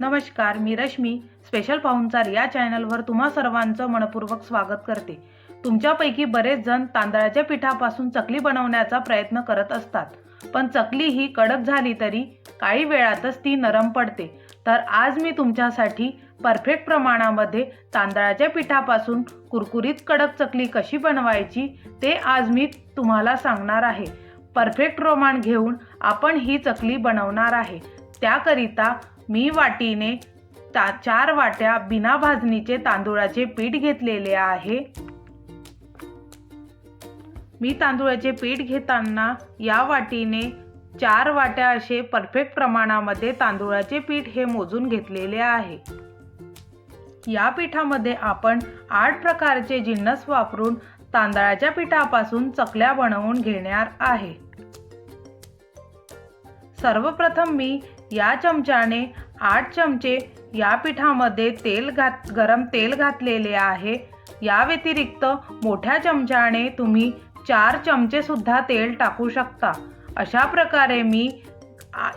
नमस्कार मी रश्मी स्पेशल पाहुणचार या चॅनलवर तुम्हा सर्वांचं मनपूर्वक स्वागत करते. तुमच्यापैकी बरेच जण तांदळाच्या पिठापासून चकली बनवण्याचा प्रयत्न करत असतात. पण चकली ही कडक झाली तरी काही वेळातच ती नरम पडते. तर आज मी तुमच्यासाठी परफेक्ट प्रमाणामध्ये तांदळाच्या पिठापासून कुरकुरीत कडक चकली कशी बनवायची ते आज मी तुम्हाला सांगणार आहे. परफेक्ट प्रमाण घेऊन आपण ही चकली बनवणार आहे. त्याकरिता मी वाटीने ता चार वाट्या बिना भाजणीचे तांदूळाचे पीठ घेतलेले आहे. मी तांदूळाचे पीठ घेताना या वाटीने चार वाट्या असे परफेक्ट प्रमाणामध्ये तांदूळाचे पीठ हे मोजून घेतलेले आहे. या पिठामध्ये आपण आठ प्रकारचे जिन्नस वापरून तांदळाच्या पिठापासून चकल्या बनवून घेणार आहे. सर्वप्रथम मी या चमच्याने आठ चमचे या पिठामध्ये तेल घात गरम तेल घातलेले आहे. या व्यतिरिक्त मोठ्या चमच्याने तुम्ही चार चमचेसुद्धा तेल टाकू शकता. अशा प्रकारे मी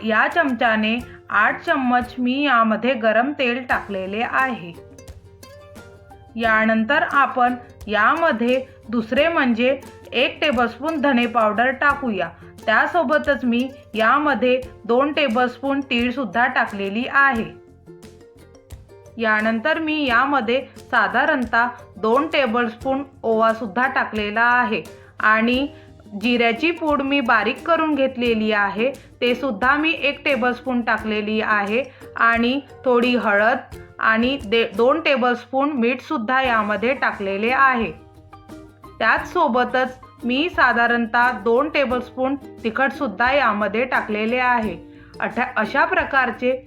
या चमच्याने आठ चम्मच मी यामध्ये गरम तेल टाकलेले आहे. यानंतर आपण यामध्ये दुसरे म्हणजे एक टेबलस्पून धने पावडर टाकूया. त्यासोबतच मी यामध्ये दोन टेबलस्पून तीळसुद्धा टाकलेली आहे. यानंतर मी यामध्ये साधारणतः दोन टेबलस्पून ओवासुद्धा टाकलेला आहे. आणि जिऱ्याची पूड मी बारीक करून घेतलेली आहे. ते सुद्धा मी एक टेबलस्पून टाकलेली आहे. आणि थोडी हळद आणि दे दोन टेबलस्पून मीठसुद्धा यामध्ये टाकलेले आहे. त्याचसोबतच मी साधारणतः दोन टेबलस्पून तिखटसुद्धा यामध्ये टाकलेले आहे. अठा अशा प्रकारचे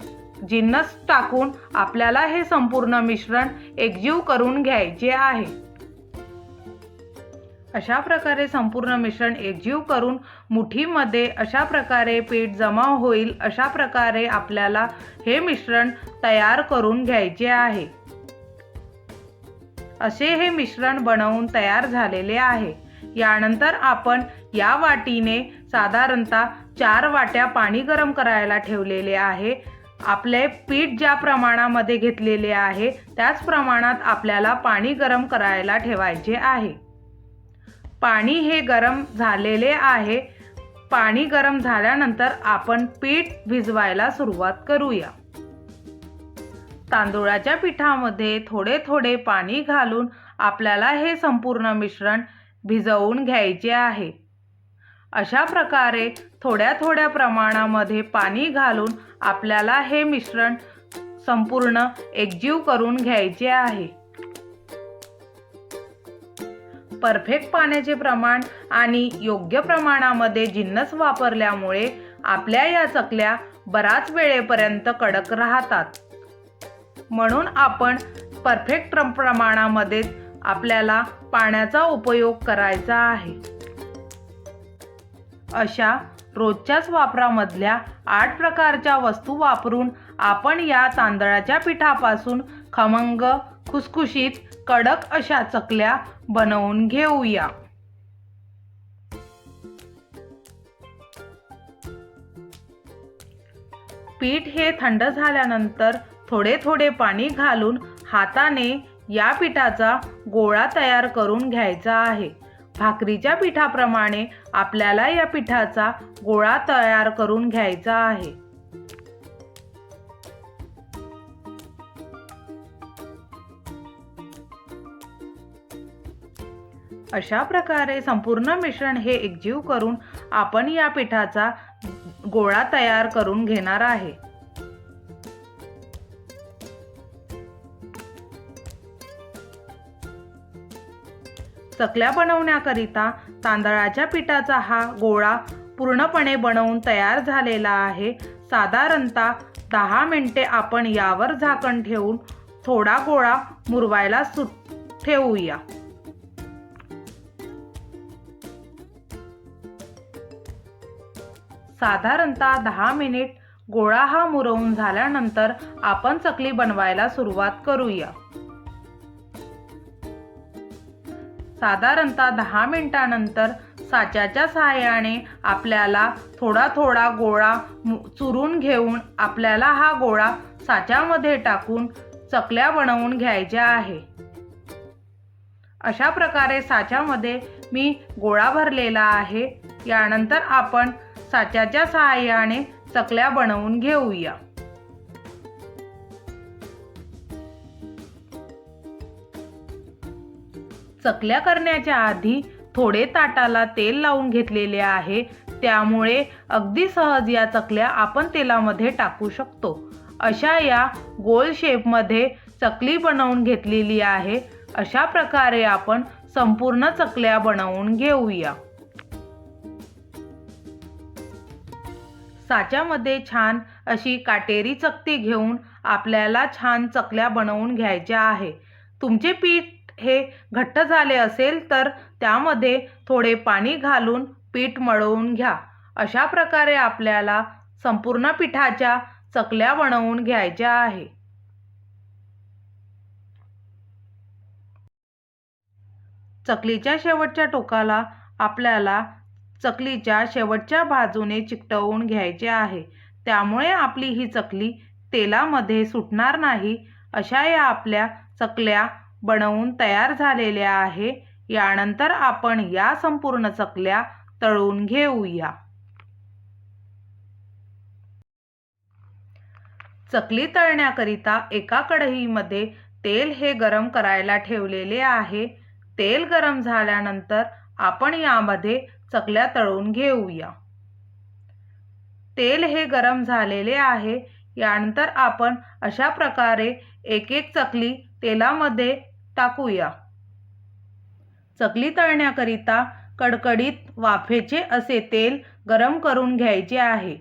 जिन्नस टाकून आपल्याला हे संपूर्ण मिश्रण एकजीव करून घ्यायचे आहे. अशा प्रकारे संपूर्ण मिश्रण एकजीव करून मुठीमध्ये अशा प्रकारे पीठ जमा होईल अशा प्रकारे आपल्याला हे मिश्रण तयार करून घ्यायचे आहे. असे हे मिश्रण बनवून तयार झालेले आहे. यानंतर आपण या वाटीने साधारणतः चार वाट्या पाणी गरम करायला ठेवलेले आहे. आपले पीठ ज्या प्रमाणामध्ये घेतलेले आहे त्याच प्रमाणात आपल्याला पाणी गरम करायला ठेवायचे आहे. पाणी हे गरम झालेले आहे. पाणी गरम झाल्यानंतर आपण पीठ भिजवायला सुरुवात करूया. तांदूळाच्या पिठामध्ये थोडे थोडे पाणी घालून आपल्याला हे संपूर्ण मिश्रण भिजवून घ्यायचे आहे. अशा प्रकारे थोड्या थोड्या प्रमाणामध्ये पाणी घालून आपल्याला हे मिश्रण संपूर्ण एकजीव करून घ्यायचे आहे. परफेक्ट पाण्याचे प्रमाण आणि योग्य प्रमाणामध्ये जिन्नस वापरल्यामुळे आपल्या या चकल्या बराच वेळेपर्यंत कडक राहतात. म्हणून आपण परफेक्ट प्रमाणामध्ये आपल्याला पाण्याचा उपयोग करायचा आहे. अशा रोजच्याच वापरामधल्या आठ प्रकारच्या वस्तू वापरून आपण या तांदळाच्या पिठापासून खमंग खुसखुशीत कडक अशा चकल्या बनवून घेऊया. पीठ हे थंड झाल्यानंतर थोडे थोडे पाणी घालून हाताने या पिठाचा गोळा तयार करून घ्यायचा आहे. भाकरीच्या पिठाप्रमाणे आपल्याला या पिठाचा गोळा तयार करून घ्यायचा आहे. अशा प्रकारे संपूर्ण मिश्रण हे एकजीव करून आपण या पिठाचा गोळा तयार करून घेणार आहे. चकल्या बनवण्याकरिता तांदळाच्या पिठाचा हा गोळा पूर्णपणे बनवून तयार झालेला आहे. साधारणतः दहा मिनटे आपण यावर झाकण ठेवून थोडा गोळा मुरवायला सु ठेवूया. साधारणतः दहा मिनिट गोळा हा मुरवून झाल्यानंतर आपण चकली बनवायला सुरुवात करूया. साधारणतः दहा मिनिटानंतर साच्याच्या सहाय्याने आपल्याला थोडा थोडा गोळा चुरून घेऊन आपल्याला हा गोळा साच्यामध्ये टाकून चकल्या बनवून घ्यायच्या आहे. अशा प्रकारे साच्यामध्ये मी गोळा भरलेला आहे. यानंतर आपण साच्याच्या सहाय्याने चकल्या बनवून घेऊया. चकल्या करण्याच्या आधी थोडे ताटाला तेल लावून घेतलेले आहे. त्यामुळे अगदी सहज या चकल्या आपण तेलामध्ये टाकू शकतो. अशा या गोल शेपमध्ये चकली बनवून घेतलेली आहे. अशा प्रकारे आपण संपूर्ण चकल्या बनवून घेऊया. साच्यामध्ये छान अशी काटेरी चकती घेऊन आपल्याला छान चकल्या बनवून घ्यायच्या आहे. तुमचे पीठ हे घट्ट झाले असेल तर त्यामध्ये थोडे पाणी घालून पीठ मळवून घ्या. अशा प्रकारे आपल्याला संपूर्ण पिठाच्या चकल्या बनवून घ्यायच्या आहे. चकलीच्या शेवटच्या टोकाला आपल्याला चकलीच्या शेवटच्या बाजूने चिकटवून घ्यायचे आहे. त्यामुळे आपली ही चकली तेलामध्ये सुटणार नाही. अशा या आपल्या चकल्या बनवून तयार झालेल्या आहे. यानंतर आपण या संपूर्ण चकल्या तळून घेऊया. चकली तळण्याकरिता एका कढईमध्ये तेल हे गरम करायला ठेवलेले आहे. तेल गरम झाल्यानंतर आपण यामध्ये चकल्या तळून घेऊया. तेल हे गरम झालेले आहे. यानंतर आपण अशा प्रकारे एक एक चकली तेलामध्ये टाकूया. चकली तळण्याकरिता कडकडीत वाफेचे असे तेल गरम करून घ्यायचे आहे.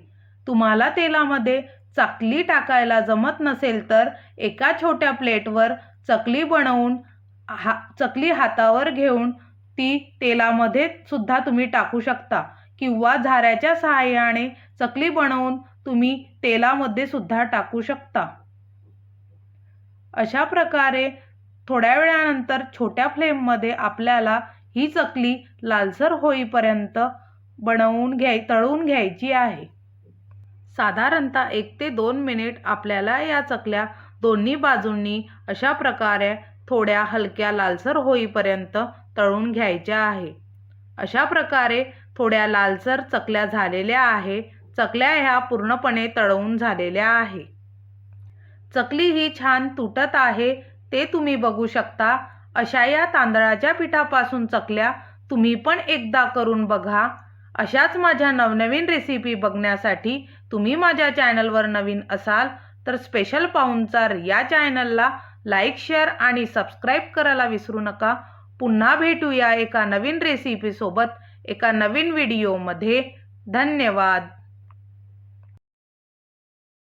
तुम्हाला तेलामध्ये चकली टाकायला जमत नसेल तर एका छोट्या प्लेटवर चकली बनवून हा चकली हातावर घेऊन ती तेलामध्ये सुद्धा तुम्ही टाकू शकता किंवा झाऱ्याच्या सहाय्याने चकली बनवून तुम्ही तेलामध्ये सुद्धा टाकू शकता. अशा प्रकारे थोड्या वेळानंतर छोट्या फ्लेममध्ये आपल्याला ही चकली लालसर होईपर्यंत बनवून घ्याय तळून घ्यायची आहे. साधारणतः एक ते दोन मिनिट आपल्याला या चकल्या दोन्ही बाजूंनी अशा प्रकारे थोड्या हलक्या लालसर होईपर्यंत तळून घ्यायच्या आहे. अशा प्रकारे थोड्या लालसर चकल्या झालेल्या आहे. चकल्या ह्या पूर्णपणे तळवून झालेल्या आहे. चकली ही छान तुटत आहे. ते तुम्ही बघू शकता. अशा या तांदळाच्या पिठापासून चकल्या तुम्ही पण एकदा करून बघा. अशाच माझ्या नवनवीन रेसिपी बघण्यासाठी तुम्ही माझ्या चॅनलवर नवीन असाल तर स्पेशल पाहुणचार या चॅनलला लाईक शेअर आणि सबस्क्राईब करायला विसरू नका. पुन्हा भेटूया एका नवीन रेसिपीसोबत एका नवीन व्हिडिओमध्ये धन्यवाद.